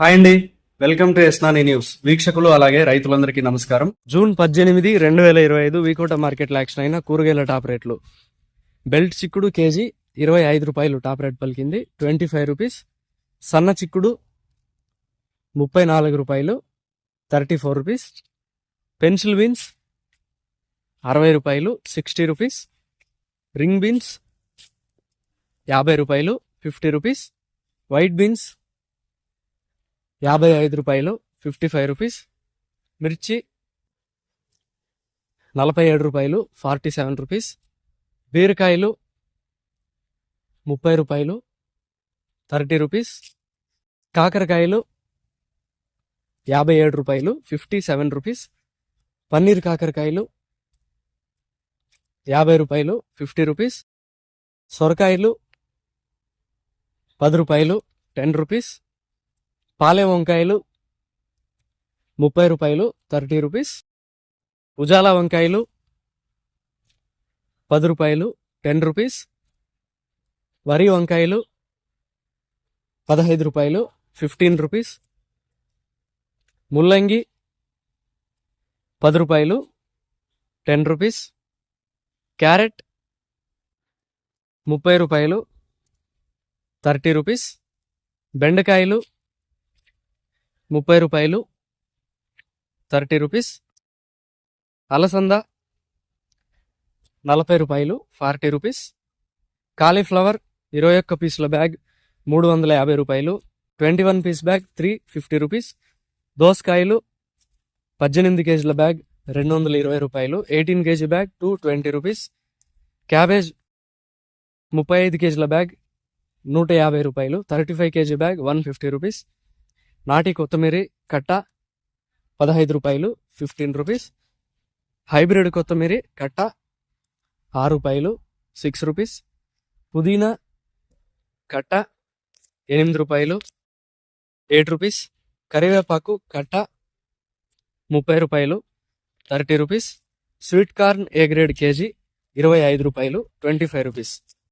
Hi అండి. Welcome to ఎస్నాని news. వీక్షకులు అలాగే రైతులందరికీ నమస్కారం. జూన్ పద్దెనిమిది రెండు వేల ఇరవై ఐదు వీకోట మార్కెట్లో యాక్షన్ అయిన కూరగాయల టాప్ రేట్లు. బెల్ట్ చిక్కుడు కేజీ ఇరవై ఐదు రూపాయలు టాప్ రేట్ పలికింది. Twenty five rupees. సన్న చిక్కుడు ముప్పై నాలుగు రూపాయలు thirty four rupees. Pencil beans అరవై రూపాయలు సిక్స్టీ రూపీస్. రింగ్ బీన్స్ యాభై రూపాయలు ఫిఫ్టీ రూపీస్. వైట్ బీన్స్ యాభై ఐదు రూపాయలు ఫిఫ్టీ ఫైవ్ రూపీస్. మిర్చి నలభై ఏడు రూపాయలు ఫార్టీ సెవెన్ రూపీస్. బీరకాయలు ముప్పై రూపాయలు థర్టీ రూపీస్. కాకరకాయలు యాభై ఏడు రూపాయలు ఫిఫ్టీ సెవెన్ రూపీస్. పన్నీర్ కాకరకాయలు యాభై రూపాయలు ఫిఫ్టీ రూపీస్. సొరకాయలు పది రూపాయలు టెన్ రూపీస్. పాలెం వంకాయలు ముప్పై రూపాయలు థర్టీ రూపీస్. ఉజాలా వంకాయలు పది రూపాయలు టెన్ రూపీస్. వరి వంకాయలు పదహైదు రూపాయలు ఫిఫ్టీన్ రూపీస్. ముల్లంగి పది రూపాయలు టెన్ రూపీస్. క్యారెట్ ముప్పై రూపాయలు థర్టీ రూపీస్. బెండకాయలు ముప్పై రూపాయలు. Thirty rupees. అలసంద. నలభై రూపాయలు. Forty rupees. కాలీఫ్లవర్ ఇరవై ఒక్క పీసుల బ్యాగ్ మూడు వందల యాభై రూపాయలు. Twenty one piece bag three fifty rupees. దోసకాయలు పద్దెనిమిది కేజీల బ్యాగ్ రెండు వందల ఇరవై రూపాయలు. Eighteen KG bag two twenty rupees. Cabbage ముప్పై ఐదు కేజీల బ్యాగ్ నూట యాభై రూపాయలు. Thirty five KG bag one fifty rupees. నాటి కొత్తిమీర కట్ట పదహైదు రూపాయలు ఫిఫ్టీన్ రూపీస్ హైబ్రిడ్ కొత్తిమీర కట్ట ఆరు రూపాయలు సిక్స్ రూపీస్ పుదీనా కట్ట ఎనిమిది రూపాయలు ఎయిట్ రూపీస్ కరివేపాకు కట్ట ముప్పై రూపాయలు thirty rupees sweet corn A grade KG? ఇరవై ఐదు రూపాయలు ట్వంటీ ఫైవ్ రూపీస్